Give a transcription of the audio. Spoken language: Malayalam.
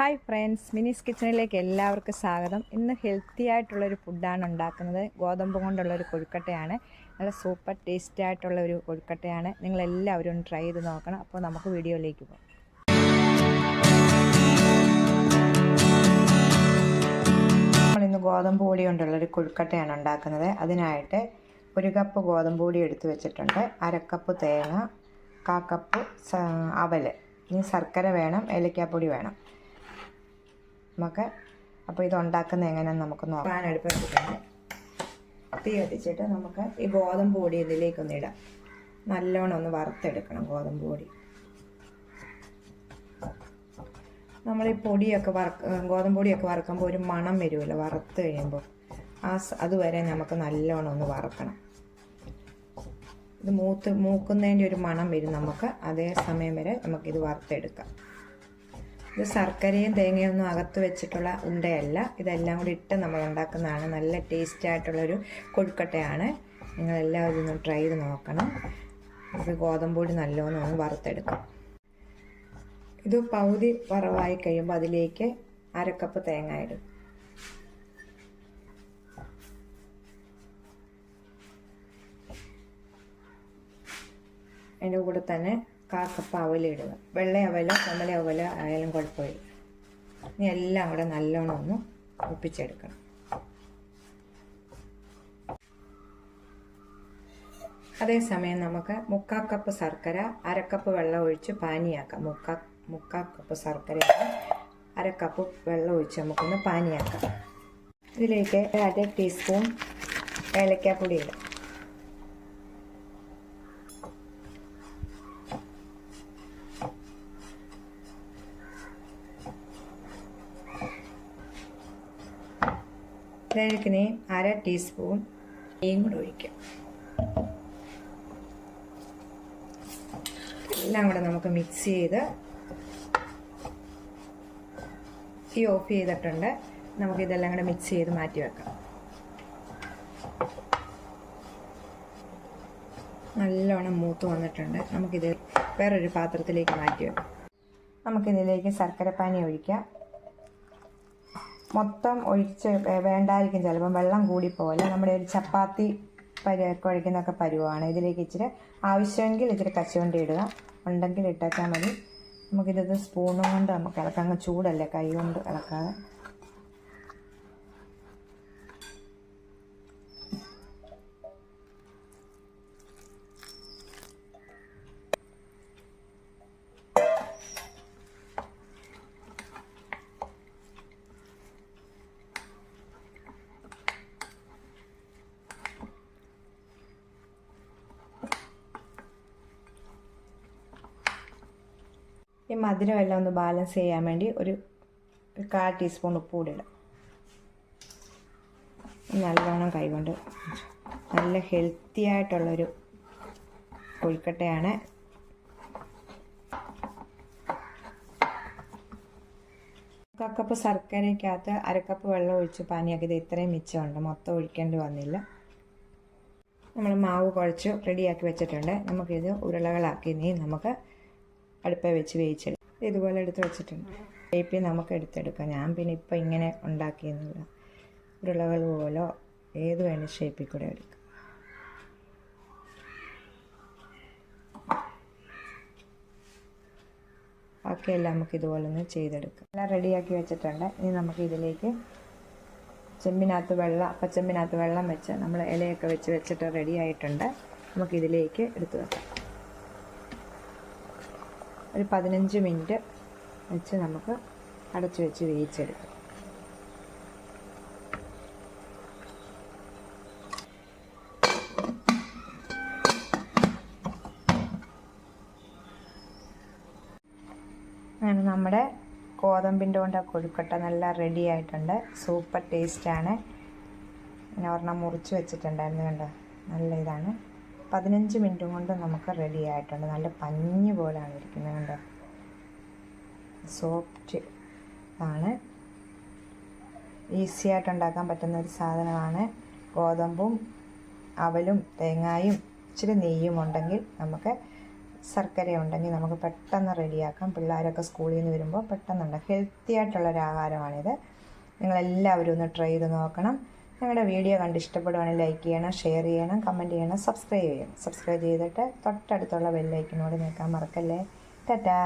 ഹായ് ഫ്രണ്ട്സ് മിനിസ് കിച്ചണിലേക്ക് എല്ലാവർക്കും സ്വാഗതം. ഇന്ന് ഹെൽത്തി ആയിട്ടുള്ളൊരു ഫുഡാണ് ഉണ്ടാക്കുന്നത്. ഗോതമ്പ് കൊണ്ടുള്ളൊരു കൊഴുക്കട്ടയാണ്. നല്ല സൂപ്പർ ടേസ്റ്റി ആയിട്ടുള്ള ഒരു കൊഴുക്കട്ടയാണ്. നിങ്ങളെല്ലാവരും ട്രൈ ചെയ്ത് നോക്കണം. അപ്പോൾ നമുക്ക് വീഡിയോയിലേക്ക് പോകാം. നമ്മളിന്ന് ഗോതമ്പ് പൊടി കൊണ്ടുള്ളൊരു കൊഴുക്കട്ടയാണ് ഉണ്ടാക്കുന്നത്. അതിനായിട്ട് ഒരു കപ്പ് ഗോതമ്പ് പൊടി എടുത്തു വെച്ചിട്ടുണ്ട്. അരക്കപ്പ് തേങ്ങ കാക്കപ്പ് അവൽ. ഇനി ശർക്കര വേണം ഏലക്കാപ്പൊടി വേണം. നമുക്ക് അപ്പോൾ ഇത് ഉണ്ടാക്കുന്നത് എങ്ങനെയാണെന്ന് നമുക്ക് നോക്കാൻ വെച്ചിട്ടുണ്ട് തീ കത്തിച്ചിട്ട് നമുക്ക് ഈ ഗോതമ്പ് പൊടി ഇതിലേക്കൊന്ന് ഇടാം. നല്ലോണം ഒന്ന് വറുത്തെടുക്കണം ഗോതമ്പ് പൊടി. നമ്മൾ ഈ പൊടിയൊക്കെ വറു ഗോതമ്പ് പൊടിയൊക്കെ വറുക്കുമ്പോൾ ഒരു മണം വരുമല്ലോ വറുത്ത് കഴിയുമ്പോൾ. ആ അതുവരെ നമുക്ക് നല്ലോണം ഒന്ന് വറുക്കണം. ഇത് മൂത്ത് മൂക്കുന്നതിന്റെ ഒരു മണം വരും നമുക്ക്. അതേ സമയം വരെ നമുക്കിത് വറുത്തെടുക്കാം. ഇത് ശർക്കരയും തേങ്ങയൊന്നും അകത്ത് വെച്ചിട്ടുള്ള ഉണ്ടയല്ല. ഇതെല്ലാം കൂടി ഇട്ട് നമ്മൾ ഉണ്ടാക്കുന്നതാണ്. നല്ല ടേസ്റ്റ് ആയിട്ടുള്ളൊരു കൊഴുക്കട്ടയാണ്. നിങ്ങളെല്ലാവരും ഒന്ന് ട്രൈ ചെയ്ത് നോക്കണം. ഇത് ഗോതമ്പൊടി നല്ലോണം ഒന്ന് വറുത്തെടുക്കാം. ഇത് പകുതി വറവായി കഴിയുമ്പോൾ അതിലേക്ക് അരക്കപ്പ് തേങ്ങ ഇടും. അതിന്റെ കൂടെ തന്നെ കാക്കപ്പ് അവലിടുക വെള്ള അവല കമല അവല ആയാലും കുഴപ്പമില്ല. ഇനി എല്ലാം കൂടെ നല്ലോണം ഒന്ന് ഒപ്പിച്ചെടുക്കണം. അതേസമയം നമുക്ക് മുക്കാ കപ്പ് ശർക്കര അരക്കപ്പ് വെള്ളം ഒഴിച്ച് പാനിയാക്കാം. മുക്കാ മുക്കാ കപ്പ് ശർക്കര അരക്കപ്പ് വെള്ളം ഒഴിച്ച് നമുക്കൊന്ന് പാനിയാക്കാം. ഇതിലേക്ക് അര ടീസ്പൂൺ ഏലക്കാപ്പൊടി ഇടാം. ഇതിലേക്ക് അര ടീസ്പൂൺ നെയ്യും കൂടെ ഒഴിക്കാം. എല്ലാം കൂടെ നമുക്ക് മിക്സ് ചെയ്ത് ഈ ഓഫ് ചെയ്തിട്ടുണ്ട്. നമുക്ക് ഇതെല്ലാം കൂടെ മിക്സ് ചെയ്ത് മാറ്റി വെക്കാം. നല്ലോണം മൂത്ത് വന്നിട്ടുണ്ട്. നമുക്കിത് വേറൊരു പാത്രത്തിലേക്ക് മാറ്റി വെക്കാം. നമുക്കിതിലേക്ക് ശർക്കരപ്പാനി ഒഴിക്കാം. മൊത്തം ഒഴിച്ച് വേണ്ടായിരിക്കും. ചിലപ്പം വെള്ളം കൂടിപ്പോലെ നമ്മുടെ ഒരു ചപ്പാത്തി പരി കുഴയ്ക്കുന്നൊക്കെ പരുവാണ്. ഇതിലേക്ക് ഇച്ചിരി ആവശ്യമെങ്കിൽ ഇച്ചിരി കശുവണ്ടി ഇടുക. ഉണ്ടെങ്കിൽ ഇട്ടേച്ചാൽ മതി. നമുക്കിത് സ്പൂണും കൊണ്ട് നമുക്ക് ഇളക്കാം അങ്ങ് ചൂടല്ലേ? കൈ കൊണ്ട് ഇളക്കാതെ. ഈ മധുരം എല്ലാം ഒന്ന് ബാലൻസ് ചെയ്യാൻ വേണ്ടി ഒരു കാൽ ടീസ്പൂൺ ഉപ്പ് കൂടി ഇടാം നല്ലവണ്ണം കൈകൊണ്ട് നല്ല ഹെൽത്തി ആയിട്ടുള്ളൊരു കൊഴുക്കട്ടയാണ്. കപ്പ് ശർക്കരയ്ക്കകത്ത് അരക്കപ്പ് വെള്ളം ഒഴിച്ച് പാനിയാക്കി ഇത് ഇത്രയും മിച്ചമുണ്ട്. മൊത്തം ഒഴിക്കേണ്ടി വന്നില്ല. നമ്മൾ മാവ് കുഴച്ച് റെഡിയാക്കി വെച്ചിട്ടുണ്ട്. നമുക്കിത് ഉരുളകളാക്കി ഇനി നമുക്ക് അടുപ്പ വെച്ച് വേവിച്ചെടുക്കും ഇതുപോലെ എടുത്ത് വെച്ചിട്ടുണ്ട്. വേപ്പി നമുക്ക് എടുത്തെടുക്കാം. ഞാൻ പിന്നെ ഇപ്പം ഇങ്ങനെ ഉണ്ടാക്കിയെന്നില്ല. ഉരുളകൾ പോലോ ഏത് വേണ ഷേപ്പിൽ കൂടെ എടുക്കാം. ബാക്കിയെല്ലാം നമുക്ക് ഇതുപോലെ ഒന്ന് ചെയ്തെടുക്കാം. എല്ലാം റെഡിയാക്കി വെച്ചിട്ടുണ്ട്. ഇനി നമുക്ക് ഇതിലേക്ക് ചെമ്പിനകത്ത് വെള്ളം പച്ചമ്പിനകത്ത് വെള്ളം വെച്ച് നമ്മൾ ഇലയൊക്കെ വെച്ച് വെച്ചിട്ട് റെഡി ആയിട്ടുണ്ട്. നമുക്കിതിലേക്ക് എടുത്തു വെക്കാം. ഒരു പതിനഞ്ച് മിനിറ്റ് വെച്ച് നമുക്ക് അടച്ച് വെച്ച് വേവിച്ചെടുക്കാം. നമ്മുടെ ഗോതമ്പിന്റെ കൊണ്ട് കൊഴുക്കട്ട നല്ല റെഡി ആയിട്ടുണ്ട്. സൂപ്പർ ടേസ്റ്റാണ് ഞാൻ ഒരെണ്ണം മുറിച്ച് വെച്ചിട്ടുണ്ടായിരുന്നു കണ്ടോ? നല്ല ഇതാണ്. പതിനഞ്ച് മിനിറ്റും കൊണ്ട് നമുക്ക് റെഡി ആയിട്ടുണ്ട്. നല്ല പഞ്ഞ് പോലെയാണ് ഇരിക്കുന്നത് കണ്ടോ? സോഫ്റ്റ് ആണ്. ഈസി ആയിട്ട് ഉണ്ടാക്കാൻ പറ്റുന്ന ഒരു സാധനമാണ്. ഗോതമ്പും അവലും തേങ്ങായും ഇച്ചിരി നെയ്യും ഉണ്ടെങ്കിൽ നമുക്ക് ശർക്കര ഉണ്ടെങ്കിൽ നമുക്ക് പെട്ടെന്ന് റെഡിയാക്കാം പിള്ളേരൊക്കെ സ്കൂളിൽ നിന്ന് വരുമ്പോൾ പെട്ടെന്നുണ്ട്. ഹെൽത്തി ആയിട്ടുള്ളൊരു ആഹാരമാണിത്. നിങ്ങളെല്ലാവരും ഒന്ന് ട്രൈ ചെയ്ത് നോക്കണം. ഞങ്ങളുടെ വീഡിയോ കണ്ട് ഇഷ്ടപ്പെടുവാണെങ്കിൽ ലൈക്ക് ചെയ്യണം ഷെയർ ചെയ്യണം കമന്റ് ചെയ്യണം സബ്സ്ക്രൈബ് ചെയ്യണം. സബ്സ്ക്രൈബ് ചെയ്തിട്ട് തൊട്ടടുത്തുള്ള ബെല്ലൈക്കിനോട് നിൽക്കാൻ മറക്കല്ലേ? ടാറ്റാ.